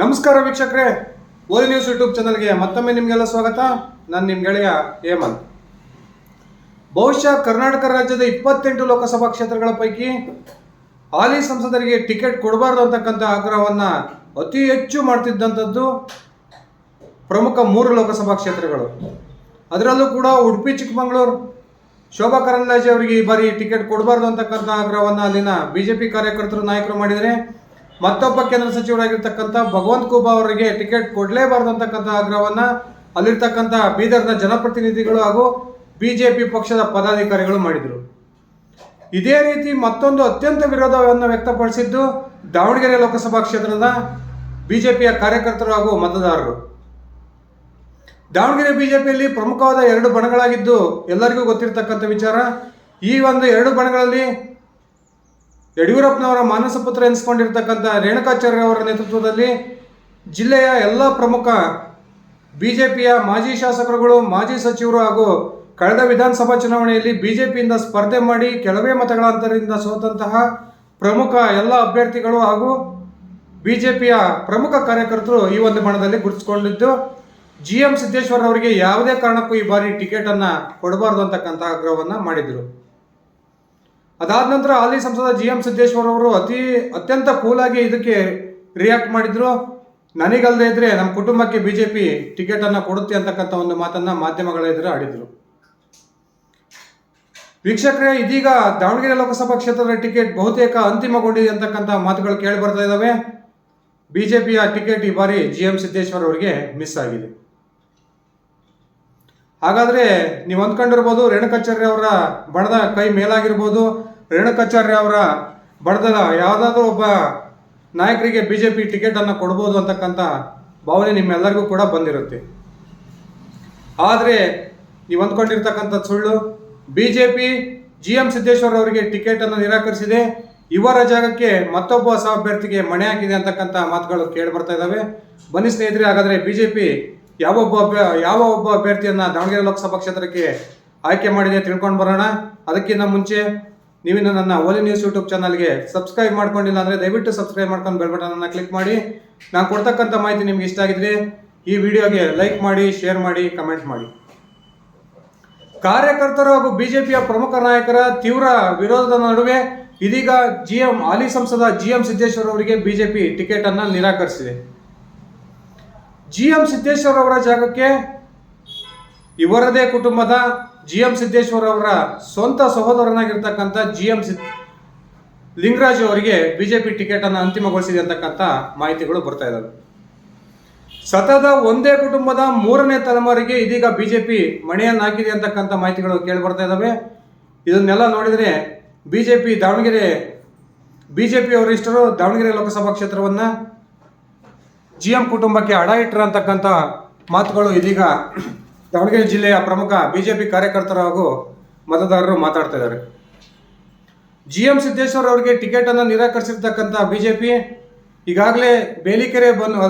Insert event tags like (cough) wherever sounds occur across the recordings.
ನಮಸ್ಕಾರ ವೀಕ್ಷಕರೇ. ಓಲಿ news YouTube ಚಾನಲ್ಗೆ ಮತ್ತೊಮ್ಮೆ ನಿಮಗೆಲ್ಲ ಸ್ವಾಗತ. ನಾನು ನಿಮ್ಮ ಗೆಳೆಯ ಹೇಮಂತ್. ಬಹುಶಃ ಕರ್ನಾಟಕ ರಾಜ್ಯದ ಇಪ್ಪತ್ತೆಂಟು ಲೋಕಸಭಾ ಕ್ಷೇತ್ರಗಳ ಪೈಕಿ ಹಾಲಿ ಸಂಸದರಿಗೆ ಟಿಕೆಟ್ ಕೊಡಬಾರ್ದು ಅಂತಕ್ಕಂಥ ಆಗ್ರಹವನ್ನು ಅತಿ ಹೆಚ್ಚು ಮಾಡ್ತಿದ್ದಂಥದ್ದು ಪ್ರಮುಖ ಮೂರು ಲೋಕಸಭಾ ಕ್ಷೇತ್ರಗಳು. ಅದರಲ್ಲೂ ಕೂಡ ಉಡುಪಿ, ಚಿಕ್ಕಮಗಳೂರು, ಶೋಭಾ ಕರಂದ್ಲಾಜೆ ಅವರಿಗೆ ಈ ಬಾರಿ ಟಿಕೆಟ್ ಕೊಡಬಾರ್ದು ಅಂತಕ್ಕಂಥ ಆಗ್ರಹವನ್ನು ಅಲ್ಲಿನ ಬಿಜೆಪಿ ಕಾರ್ಯಕರ್ತರು ನಾಯಕರು ಮಾಡಿದರೆ ಮತ್ತೊಬ್ಬ ಕೇಂದ್ರ ಸಚಿವರಾಗಿರ್ತಕ್ಕಂಥ ಭಗವಂತ್ ಖೂಬಾ ಅವರಿಗೆ ಟಿಕೆಟ್ ಕೊಡಲೇಬಾರ್ದು ಅಂತಕ್ಕಂಥ ಆಗ್ರಹವನ್ನು ಅಲ್ಲಿರ್ತಕ್ಕಂಥ ಬೀದರ್ನ ಜನಪ್ರತಿನಿಧಿಗಳು ಹಾಗೂ ಬಿಜೆಪಿ ಪಕ್ಷದ ಪದಾಧಿಕಾರಿಗಳು ಮಾಡಿದರು. ಇದೇ ರೀತಿ ಮತ್ತೊಂದು ಅತ್ಯಂತ ವಿರೋಧವನ್ನು ವ್ಯಕ್ತಪಡಿಸಿದ್ದು ದಾವಣಗೆರೆ ಲೋಕಸಭಾ ಕ್ಷೇತ್ರದ ಬಿಜೆಪಿಯ ಕಾರ್ಯಕರ್ತರು ಹಾಗೂ ಮತದಾರರು. ದಾವಣಗೆರೆ ಬಿಜೆಪಿಯಲ್ಲಿ ಪ್ರಮುಖವಾದ ಎರಡು ಬಣಗಳಾಗಿದ್ದು ಎಲ್ಲರಿಗೂ ಗೊತ್ತಿರತಕ್ಕಂಥ ವಿಚಾರ, ಈ ಒಂದು ಎರಡು ಬಣಗಳಲ್ಲಿ ಯಡಿಯೂರಪ್ಪನವರ ಮಾನಸ ಪುತ್ರ ಎನಿಸ್ಕೊಂಡಿರ್ತಕ್ಕಂಥ ರೇಣುಕಾಚಾರ್ಯ ಅವರ ನೇತೃತ್ವದಲ್ಲಿ ಜಿಲ್ಲೆಯ ಎಲ್ಲ ಪ್ರಮುಖ ಬಿಜೆಪಿಯ ಮಾಜಿ ಶಾಸಕರುಗಳು, ಮಾಜಿ ಸಚಿವರು ಹಾಗೂ ಕಳೆದ ವಿಧಾನಸಭಾ ಚುನಾವಣೆಯಲ್ಲಿ ಬಿಜೆಪಿಯಿಂದ ಸ್ಪರ್ಧೆ ಮಾಡಿ ಕೆಲವೇ ಮತಗಳ ಅಂತರದಿಂದ ಸೋತಂತಹ ಪ್ರಮುಖ ಎಲ್ಲ ಅಭ್ಯರ್ಥಿಗಳು ಹಾಗೂ ಬಿಜೆಪಿಯ ಪ್ರಮುಖ ಕಾರ್ಯಕರ್ತರು ಈ ಒಂದು ಬಣದಲ್ಲಿ ಗುರುತಿಸಿಕೊಂಡಿದ್ದು ಜಿ ಎಂ ಸಿದ್ದೇಶ್ವರ್ ಅವರಿಗೆ ಯಾವುದೇ ಕಾರಣಕ್ಕೂ ಈ ಬಾರಿ ಟಿಕೆಟ್ ಅನ್ನ ಕೊಡಬಾರ್ದು ಅಂತಕ್ಕಂಥ ಆಗ್ರಹವನ್ನು ಮಾಡಿದರು. ಅದಾದ ನಂತರ ಹಾಲಿ ಸಂಸದ ಜಿ ಎಂ ಸಿದ್ದೇಶ್ವರ್ ಅವರು ಅತಿ ಅತ್ಯಂತ ಕೂಲಾಗಿ ಇದಕ್ಕೆ ರಿಯಾಕ್ಟ್ ಮಾಡಿದ್ರು. ನನಗಲ್ಲದೆ ಇದ್ರೆ ನಮ್ಮ ಕುಟುಂಬಕ್ಕೆ ಬಿಜೆಪಿ ಟಿಕೆಟ್ ಅನ್ನ ಕೊಡುತ್ತೆ ಅಂತಕ್ಕಂಥ ಒಂದು ಮಾತನ್ನ ಮಾಧ್ಯಮಗಳ ಎದುರು ಆಡಿದ್ರು. ವೀಕ್ಷಕರೇ, ಇದೀಗ ದಾವಣಗೆರೆ ಲೋಕಸಭಾ ಕ್ಷೇತ್ರದ ಟಿಕೆಟ್ ಬಹುತೇಕ ಅಂತಿಮಗೊಂಡಿದೆ ಅಂತಕ್ಕಂಥ ಮಾತುಗಳು ಕೇಳಿ ಬರ್ತಾ ಇದ್ದಾವೆ ಬಿಜೆಪಿಯ ಟಿಕೆಟ್ ಈ ಬಾರಿ ಜಿ ಎಂ ಸಿದ್ದೇಶ್ವರ್ ಅವರಿಗೆ ಮಿಸ್ ಆಗಿದೆ. ಹಾಗಾದ್ರೆ ನೀವು ಅಂದ್ಕೊಂಡಿರ್ಬೋದು, ರೇಣುಕಾಚಾರ್ಯ ಅವರ ಬಣದ ಕೈ ಮೇಲಾಗಿರ್ಬೋದು ರೇಣುಕಾಚಾರ್ಯ ಅವರ ಬಡದ ಯಾವುದಾದ್ರೂ ಒಬ್ಬ ನಾಯಕರಿಗೆ ಬಿ ಜೆ ಪಿ ಟಿಕೆಟನ್ನು ಕೊಡ್ಬೋದು ಅಂತಕ್ಕಂಥ ಭಾವನೆ ನಿಮ್ಮೆಲ್ಲರಿಗೂ ಕೂಡ ಬಂದಿರುತ್ತೆ. ಆದರೆ ನೀವು ಅಂದ್ಕೊಂಡಿರ್ತಕ್ಕಂಥ ಸುಳ್ಳು. B J P G M Siddeshwara ಅವರಿಗೆ ಟಿಕೆಟನ್ನು ನಿರಾಕರಿಸಿದೆ. ಇವರ ಜಾಗಕ್ಕೆ ಮತ್ತೊಬ್ಬ ಹೊಸ ಅಭ್ಯರ್ಥಿಗೆ ಮಣೆ ಹಾಕಿದೆ ಅಂತಕ್ಕಂಥ ಮಾತುಗಳು ಕೇಳಿ ಬರ್ತಾ ಇದ್ದಾವೆ ಬನ್ನಿ ಸ್ನೇಹಿತರೆ, ಹಾಗಾದ್ರೆ ಬಿಜೆಪಿ ಯಾವೊಬ್ಬ ಅಭ್ಯ, ಯಾವ ಒಬ್ಬ ಅಭ್ಯರ್ಥಿಯನ್ನು ದಾವಣಗೆರೆ ಲೋಕಸಭಾ ಕ್ಷೇತ್ರಕ್ಕೆ ಆಯ್ಕೆ ಮಾಡಿದೆ ತಿಳ್ಕೊಂಡು ಬರೋಣ. ಅದಕ್ಕಿಂತ ಮುಂಚೆ ನೀವಿನ್ನು ನನ್ನ ಓಲಿ ನ್ಯೂಸ್ ಯೂಟ್ಯೂಬ್ ಚಾನಲ್ಗೆ ಸಬ್ಸ್ಕ್ರೈಬ್ ಮಾಡ್ಕೊಂಡಿಲ್ಲ ಅಂದರೆ ದಯವಿಟ್ಟು ಸಬ್ಸ್ಕ್ರೈಬ್ ಮಾಡ್ಕೊಂಡು ಬೆಲ್ ಬಟನನ್ನು ಕ್ಲಿಕ್ ಮಾಡಿ. ನಾನು ಕೊಡ್ತಕ್ಕಂಥ ಮಾಹಿತಿ ನಿಮ್ಗೆ ಇಷ್ಟ ಆಗಿದ್ರೆ ಈ ವಿಡಿಯೋಗೆ ಲೈಕ್ ಮಾಡಿ ಶೇರ್ ಮಾಡಿ ಕಮೆಂಟ್ ಮಾಡಿ. ಕಾರ್ಯಕರ್ತರು ಹಾಗೂ ಬಿಜೆಪಿಯ ಪ್ರಮುಖ ನಾಯಕರ ತೀವ್ರ ವಿರೋಧದ ನಡುವೆ ಇದೀಗ ಜಿ ಎಂ ಹಾಲಿ ಸಂಸದ ಜಿ ಎಂ ಸಿದ್ದೇಶ್ವರ ಅವರಿಗೆ ಬಿಜೆಪಿ ಟಿಕೆಟ್ ಅನ್ನ ನಿರಾಕರಿಸಿದೆ. ಜಿ ಎಂ ಸಿದ್ದೇಶ್ವರ ಅವರ ಜಾಗಕ್ಕೆ ಇವರದೇ ಕುಟುಂಬದ ಜಿ ಎಂ ಸಿದ್ದೇಶ್ವರ ಅವರ ಸ್ವಂತ ಸಹೋದರನಾಗಿರ್ತಕ್ಕಂಥ ಜಿ ಎಂ ಸಿದ್ ಲಿಂಗರಾಜ್ ಅವರಿಗೆ ಬಿಜೆಪಿ ಟಿಕೆಟ್ ಅನ್ನು ಅಂತಿಮಗೊಳಿಸಿದೆ ಅಂತಕ್ಕಂಥ ಮಾಹಿತಿಗಳು ಬರ್ತಾ ಇದ್ದಾವೆ. ಸತತ ಒಂದೇ ಕುಟುಂಬದ ಮೂರನೇ ತಲೆಮಾರಿಗೆ ಇದೀಗ ಬಿಜೆಪಿ ಮಣೆಯನ್ನು ಹಾಕಿದೆ ಅಂತಕ್ಕಂಥ ಮಾಹಿತಿಗಳು ಕೇಳಿ ಬರ್ತಾ ಇದ್ದಾವೆ. ಇದನ್ನೆಲ್ಲ ನೋಡಿದರೆ ಬಿಜೆಪಿ ದಾವಣಗೆರೆ, ಬಿಜೆಪಿ ಅವರಿಷ್ಟರು ದಾವಣಗೆರೆ ಲೋಕಸಭಾ ಕ್ಷೇತ್ರವನ್ನು ಜಿ ಎಂ ಕುಟುಂಬಕ್ಕೆ ಅಡ ಇಟ್ಟರು ಅಂತಕ್ಕಂಥ ಮಾತುಗಳು ಇದೀಗ ದಾವಣಗೆರೆ ಜಿಲ್ಲೆಯ ಪ್ರಮುಖ ಬಿಜೆಪಿ ಕಾರ್ಯಕರ್ತರು ಹಾಗೂ ಮತದಾರರು ಮಾತಾಡ್ತಾ ಇದ್ದಾರೆ. ಜಿ ಎಂ ಸಿದ್ದೇಶ್ವರ್ ಅವರಿಗೆ ಟಿಕೆಟ್ ಅನ್ನು ನಿರಾಕರಿಸಿರ್ತಕ್ಕಂಥ ಬಿಜೆಪಿ ಈಗಾಗಲೇ ಬೇಲಿಕೆರೆ ಬಂದು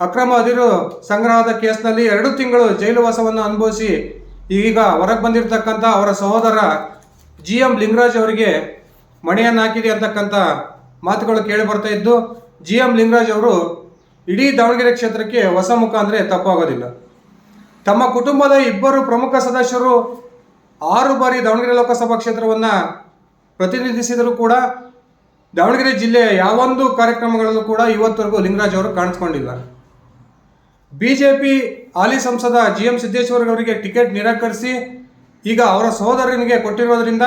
ಅಕ್ರಮ ಅದಿರು ಸಂಗ್ರಹದ ಕೇಸ್ನಲ್ಲಿ ಎರಡು ತಿಂಗಳು ಜೈಲು ವಾಸವನ್ನು ಅನುಭವಿಸಿ ಈಗ ಹೊರಗೆ ಬಂದಿರತಕ್ಕಂಥ ಅವರ ಸಹೋದರ ಜಿ ಎಂ ಲಿಂಗರಾಜ್ ಅವರಿಗೆ ಮಣೆಯನ್ನು ಹಾಕಿದೆ ಅಂತಕ್ಕಂಥ ಮಾತುಗಳು ಕೇಳಿ ಬರ್ತಾ ಇದ್ದು ಜಿ ಎಂ ಲಿಂಗರಾಜ್ ಅವರು ಇಡೀ ದಾವಣಗೆರೆ ಕ್ಷೇತ್ರಕ್ಕೆ ಹೊಸ ಮುಖ ಅಂದರೆ ತಪ್ಪಾಗೋದಿಲ್ಲ ತಮ್ಮ ಕುಟುಂಬದ ಇಬ್ಬರು ಪ್ರಮುಖ ಸದಸ್ಯರು ಆರು ಬಾರಿ ದಾವಣಗೆರೆ ಲೋಕಸಭಾ ಕ್ಷೇತ್ರವನ್ನು ಪ್ರತಿನಿಧಿಸಿದರೂ ಕೂಡ ದಾವಣಗೆರೆ ಜಿಲ್ಲೆಯ ಯಾವೊಂದು ಕಾರ್ಯಕ್ರಮಗಳಲ್ಲೂ ಕೂಡ ಇವತ್ತವರೆಗೂ ಲಿಂಗರಾಜ್ ಅವರು ಕಾಣಿಸ್ಕೊಂಡಿಲ್ಲ. ಬಿ ಜೆ ಪಿ ಹಾಲಿ ಸಂಸದ ಜಿ ಎಂ ಸಿದ್ದೇಶ್ವರ ಅವರಿಗೆ ಟಿಕೆಟ್ ನಿರಾಕರಿಸಿ ಈಗ ಅವರ ಸಹೋದರನಿಗೆ ಕೊಟ್ಟಿರೋದ್ರಿಂದ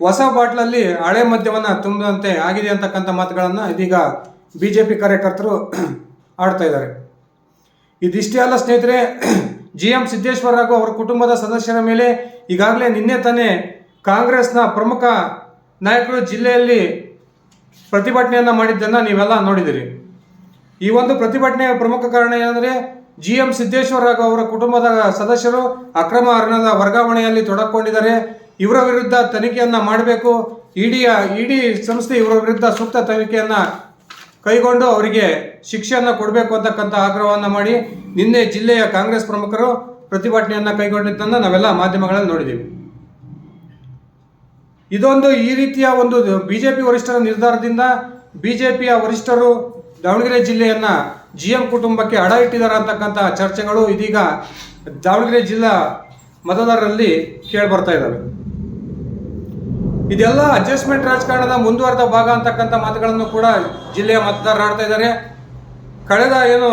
ಹೊಸ ಬಾಟ್ಲಲ್ಲಿ ಹಳೆ ಮದ್ಯವನ್ನು ತುಂಬದಂತೆ ಆಗಿದೆ ಅಂತಕ್ಕಂಥ ಮಾತುಗಳನ್ನು ಇದೀಗ ಬಿ ಜೆ ಪಿ ಕಾರ್ಯಕರ್ತರು (clears throat) ಆಡ್ತಾ ಇದ್ದಾರೆ. ಇದಿಷ್ಟೇ ಅಲ್ಲ ಸ್ನೇಹಿತರೆ ಜಿ ಎಂ ಸಿದ್ದೇಶ್ವರ ಹಾಗೂ ಅವರ ಕುಟುಂಬದ ಸದಸ್ಯರ ಮೇಲೆ ಈಗಾಗಲೇ ನಿನ್ನೆ ತಾನೇ ಕಾಂಗ್ರೆಸ್ನ ಪ್ರಮುಖ ನಾಯಕರು ಜಿಲ್ಲೆಯಲ್ಲಿ ಪ್ರತಿಭಟನೆಯನ್ನು ಮಾಡಿದ್ದನ್ನು ನೀವೆಲ್ಲ ನೋಡಿದಿರಿ. ಈ ಒಂದು ಪ್ರತಿಭಟನೆಯ ಪ್ರಮುಖ ಕಾರಣ ಏನಂದರೆ ಜಿ ಎಂ ಸಿದ್ದೇಶ್ವರ ಹಾಗೂ ಅವರ ಕುಟುಂಬದ ಸದಸ್ಯರು ಅಕ್ರಮ ಹಣದ ವರ್ಗಾವಣೆಯಲ್ಲಿ ತೊಡಕೊಂಡಿದ್ದಾರೆ. ಇವರ ವಿರುದ್ಧ ತನಿಖೆಯನ್ನು ಮಾಡಬೇಕು. ಇಡಿಯ ಇಡಿ ಸಂಸ್ಥೆ ಇವರ ವಿರುದ್ಧ ಸೂಕ್ತ ತನಿಖೆಯನ್ನು ಕೈಗೊಂಡು ಅವರಿಗೆ ಶಿಕ್ಷೆಯನ್ನು ಕೊಡಬೇಕು ಅಂತಕ್ಕಂಥ ಆಗ್ರಹವನ್ನು ಮಾಡಿ ನಿನ್ನೆ ಜಿಲ್ಲೆಯ ಕಾಂಗ್ರೆಸ್ ಪ್ರಮುಖರು ಪ್ರತಿಭಟನೆಯನ್ನು ಕೈಗೊಂಡಿದ್ದನ್ನು ನಾವೆಲ್ಲ ಮಾಧ್ಯಮಗಳಲ್ಲಿ ನೋಡಿದ್ದೀವಿ. ಇದೊಂದು ಈ ರೀತಿಯ ಒಂದು ಬಿಜೆಪಿ ವರಿಷ್ಠರ ನಿರ್ಧಾರದಿಂದ ಬಿಜೆಪಿಯ ವರಿಷ್ಠರು ದಾವಣಗೆರೆ ಜಿಲ್ಲೆಯನ್ನು ಜಿ ಎಂ ಕುಟುಂಬಕ್ಕೆ ಅಡ ಇಟ್ಟಿದ್ದಾರೆ ಅಂತಕ್ಕಂಥ ಚರ್ಚೆಗಳು ಇದೀಗ ದಾವಣಗೆರೆ ಜಿಲ್ಲಾ ಮತದಾರರಲ್ಲಿ ಕೇಳಿಬರ್ತಾ ಇದ್ದಾವೆ. ಇದೆಲ್ಲ ಅಡ್ಜಸ್ಟ್ಮೆಂಟ್ ರಾಜಕಾರಣದ ಮುಂದುವರೆದ ಭಾಗ ಅಂತಕ್ಕಂಥ ಮಾತುಗಳನ್ನು ಕೂಡ ಜಿಲ್ಲೆಯ ಮತದಾರರು ಆಡ್ತಾ ಇದ್ದಾರೆ. ಕಳೆದ ಏನು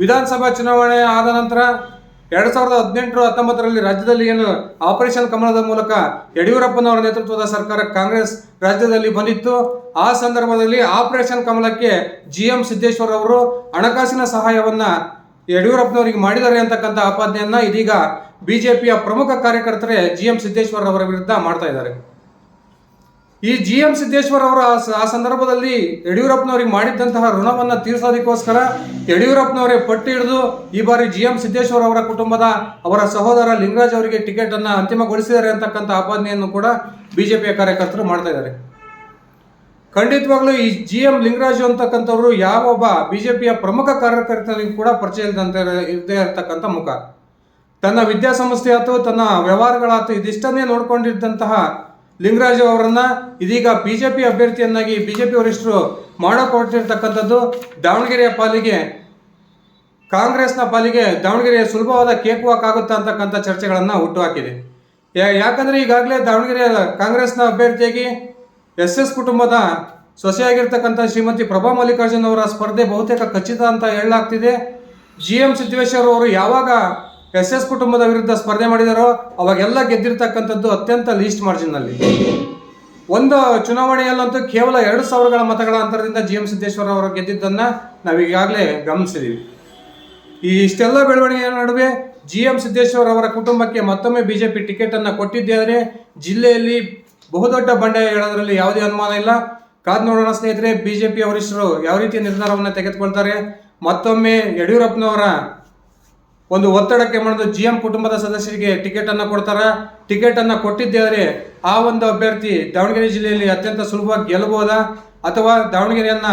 ವಿಧಾನಸಭಾ ಚುನಾವಣೆ ಆದ ನಂತರ ಎರಡ್ ಸಾವಿರದ ಹದಿನೆಂಟು ಹತ್ತೊಂಬತ್ತರಲ್ಲಿ ರಾಜ್ಯದಲ್ಲಿ ಏನು ಆಪರೇಷನ್ ಕಮಲದ ಮೂಲಕ ಯಡಿಯೂರಪ್ಪನವರ ನೇತೃತ್ವದ ಸರ್ಕಾರ ಕಾಂಗ್ರೆಸ್ ರಾಜ್ಯದಲ್ಲಿ ಬಂದಿತ್ತು. ಆ ಸಂದರ್ಭದಲ್ಲಿ ಆಪರೇಷನ್ ಕಮಲಕ್ಕೆ ಜಿ ಎಂ ಸಿದ್ದೇಶ್ವರ್ ಅವರು ಹಣಕಾಸಿನ ಸಹಾಯವನ್ನ ಯಡಿಯೂರಪ್ಪನವರಿಗೆ ಮಾಡಿದ್ದಾರೆ ಅಂತಕ್ಕಂಥ ಆಪಾದನೆಯನ್ನ ಇದೀಗ ಬಿಜೆಪಿಯ ಪ್ರಮುಖ ಕಾರ್ಯಕರ್ತರೇ ಜಿ ಎಂ ಸಿದ್ದೇಶ್ವರ್ ಅವರ ವಿರುದ್ಧ ಮಾಡ್ತಾ ಇದ್ದಾರೆ. ಈ ಜಿ ಎಂ ಸಿದ್ದೇಶ್ವರ್ ಅವರ ಆ ಸಂದರ್ಭದಲ್ಲಿ ಯಡಿಯೂರಪ್ಪನವರಿಗೆ ಮಾಡಿದ್ದಂತಹ ಋಣವನ್ನು ತೀರಿಸೋದಕ್ಕೋಸ್ಕರ ಯಡಿಯೂರಪ್ಪನವರೇ ಪಟ್ಟಿ ಹಿಡಿದು ಈ ಬಾರಿ ಜಿ ಎಂ ಸಿದ್ದೇಶ್ವರ್ ಅವರ ಕುಟುಂಬದ ಅವರ ಸಹೋದರ ಲಿಂಗರಾಜ್ ಅವರಿಗೆ ಟಿಕೆಟ್ ಅನ್ನ ಅಂತಿಮಗೊಳಿಸಿದ್ದಾರೆ ಅಂತಕ್ಕಂಥ ಆಪಾದನೆಯನ್ನು ಕೂಡ ಬಿಜೆಪಿಯ ಕಾರ್ಯಕರ್ತರು ಮಾಡ್ತಾ ಇದ್ದಾರೆ. ಖಂಡಿತವಾಗ್ಲೂ ಈ ಜಿ ಎಂ ಲಿಂಗರಾಜು ಅಂತಕ್ಕಂಥವ್ರು ಯಾವೊಬ್ಬ ಬಿಜೆಪಿಯ ಪ್ರಮುಖ ಕಾರ್ಯಕರ್ತನಿಗೂ ಕೂಡ ಪರಿಚಯ ಇಲ್ಲದಂತೆ ಇರದೇ ಇರತಕ್ಕಂಥ ಮುಖ. ತನ್ನ ವಿದ್ಯಾಸಂಸ್ಥೆ ಆಯ್ತು ತನ್ನ ವ್ಯವಹಾರಗಳಾಯ್ತು ಇದಿಷ್ಟನ್ನೇ ನೋಡ್ಕೊಂಡಿದ್ದಂತಹ ಲಿಂಗರಾಜು ಅವರನ್ನ ಇದೀಗ ಬಿಜೆಪಿ ಅಭ್ಯರ್ಥಿಯನ್ನಾಗಿ ಬಿಜೆಪಿ ವರಿಷ್ಠರು ಮಾಡಿಕೊಟ್ಟಿರ್ತಕ್ಕಂಥದ್ದು ದಾವಣಗೆರೆಯ ಪಾಲಿಗೆ. ಕಾಂಗ್ರೆಸ್ನ ಪಾಲಿಗೆ ದಾವಣಗೆರೆಯ ಸುಲಭವಾದ ಕೇಕ್ ವಾಕ್ ಆಗುತ್ತಾ ಅಂತಕ್ಕಂಥ ಚರ್ಚೆಗಳನ್ನು ಹುಟ್ಟುಹಾಕಿದೆ ಯಾಕಂದ್ರೆ ಈಗಾಗಲೇ ದಾವಣಗೆರೆಯ ಕಾಂಗ್ರೆಸ್ನ ಅಭ್ಯರ್ಥಿಯಾಗಿ ಎಸ್ ಎಸ್ ಕುಟುಂಬದ ಸೊಸೆಯಾಗಿರ್ತಕ್ಕಂಥ ಶ್ರೀಮತಿ ಪ್ರಭಾ ಮಲ್ಲಿಕಾರ್ಜುನ್ ಅವರ ಸ್ಪರ್ಧೆ ಬಹುತೇಕ ಖಚಿತ ಅಂತ ಹೇಳಲಾಗ್ತಿದೆ. ಜಿ ಎಂ ಸಿದ್ದೇಶ್ವರ್ ಅವರು ಯಾವಾಗ ಎಸ್ ಎಸ್ ಕುಟುಂಬದ ವಿರುದ್ಧ ಸ್ಪರ್ಧೆ ಮಾಡಿದಾರೋ ಅವಾಗೆಲ್ಲ ಗೆದ್ದಿರ್ತಕ್ಕಂಥದ್ದು ಅತ್ಯಂತ ಲೀಸ್ಟ್ ಮಾರ್ಜಿನ್ನಲ್ಲಿ. ಒಂದು ಚುನಾವಣೆಯಲ್ಲಂತೂ ಕೇವಲ ಎರಡು ಸಾವಿರಗಳ ಮತಗಳ ಅಂತರದಿಂದ ಜಿ ಎಂ ಸಿದ್ದೇಶ್ವರ ಅವರು ಗೆದ್ದಿದ್ದನ್ನ ನಾವು ಈಗಾಗಲೇ ಗಮನಿಸಿದ್ದೀವಿ ಈ ಇಷ್ಟೆಲ್ಲ ಬೆಳವಣಿಗೆಯ ನಡುವೆ ಜಿ ಎಂ ಸಿದ್ದೇಶ್ವರ ಅವರ ಕುಟುಂಬಕ್ಕೆ ಮತ್ತೊಮ್ಮೆ ಬಿಜೆಪಿ ಟಿಕೆಟ್ ಕೊಟ್ಟಿದ್ದೇ ಆದರೆ ಜಿಲ್ಲೆಯಲ್ಲಿ ಬಹುದೊಡ್ಡ ಬಂಡಾಯ ಹೇಳೋದ್ರಲ್ಲಿ ಯಾವುದೇ ಅನುಮಾನ ಇಲ್ಲ. ಕಾದ್ ನೋಡೋಣ ಸ್ನೇಹಿತರೆ, ಬಿಜೆಪಿ ವರಿಷ್ಠರು ಯಾವ ರೀತಿಯ ನಿರ್ಧಾರವನ್ನು ತೆಗೆದುಕೊಳ್ತಾರೆ? ಮತ್ತೊಮ್ಮೆ ಯಡಿಯೂರಪ್ಪನವರ ಒಂದು ಒತ್ತಡಕ್ಕೆ ಮಾಡಿದ್ರು ಜಿ ಎಂ ಕುಟುಂಬದ ಸದಸ್ಯರಿಗೆ ಟಿಕೆಟ್ ಅನ್ನ ಕೊಡ್ತಾರ. ಟಿಕೆಟ್ ಅನ್ನ ಕೊಟ್ಟಿದ್ದಾರೆ ಆ ಒಂದು ಅಭ್ಯರ್ಥಿ ದಾವಣಗೆರೆ ಜಿಲ್ಲೆಯಲ್ಲಿ ಅತ್ಯಂತ ಸುಲಭವಾಗಿ ಗೆಲ್ಲಬಹುದಾ? ಅಥವಾ ದಾವಣಗೆರೆಯನ್ನ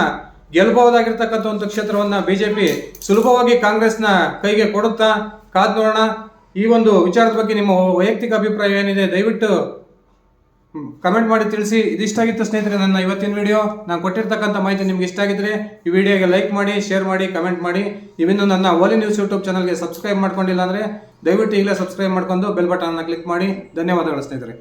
ಗೆಲ್ಲಬಹುದಾಗಿರ್ತಕ್ಕಂಥ ಒಂದು ಕ್ಷೇತ್ರವನ್ನ ಬಿಜೆಪಿ ಸುಲಭವಾಗಿ ಕಾಂಗ್ರೆಸ್ನ ಕೈಗೆ ಕೊಡುತ್ತಾ? ಕಾದ್ ನೋಡೋಣ. ಈ ಒಂದು ವಿಚಾರದ ಬಗ್ಗೆ ನಿಮ್ಮ ವೈಯಕ್ತಿಕ ಅಭಿಪ್ರಾಯ ಏನಿದೆ ದಯವಿಟ್ಟು ಕಮೆಂಟ್ ಮಾಡಿ ತಿಳಿಸಿ. ಇದಿಷ್ಟಾಗಿತ್ತು ಸ್ನೇಹಿತರೆ ನನ್ನ ಇವತ್ತಿನ ವಿಡಿಯೋ ನಾನು ಕೊಟ್ಟಿರ್ತಕ್ಕಂಥ ಮಾಹಿತಿ ನಿಮ್ಗೆ ಇಷ್ಟ ಆಗಿದ್ರೆ ಈ ವಿಡಿಯೋಗೆ ಲೈಕ್ ಮಾಡಿ ಶೇರ್ ಮಾಡಿ ಕಮೆಂಟ್ ಮಾಡಿ. ನೀವಿನ್ನು ನನ್ನ ಓಲಿ ನ್ಯೂಸ್ ಯೂಟ್ಯೂಬ್ ಚಾನಲ್ಗೆ ಸಬ್ಸ್ಕ್ರೈಬ್ ಮಾಡ್ಕೊಂಡಿಲ್ಲ ಅಂದರೆ ದಯವಿಟ್ಟು ಈಗಲೇ ಸಬ್ಸ್ಕ್ರೈಬ್ ಮಾಡ್ಕೊಂಡು ಬೆಲ್ ಬಟನ್ನ ಕ್ಲಿಕ್ ಮಾಡಿ. ಧನ್ಯವಾದಗಳು ಸ್ನೇಹಿತರೆ.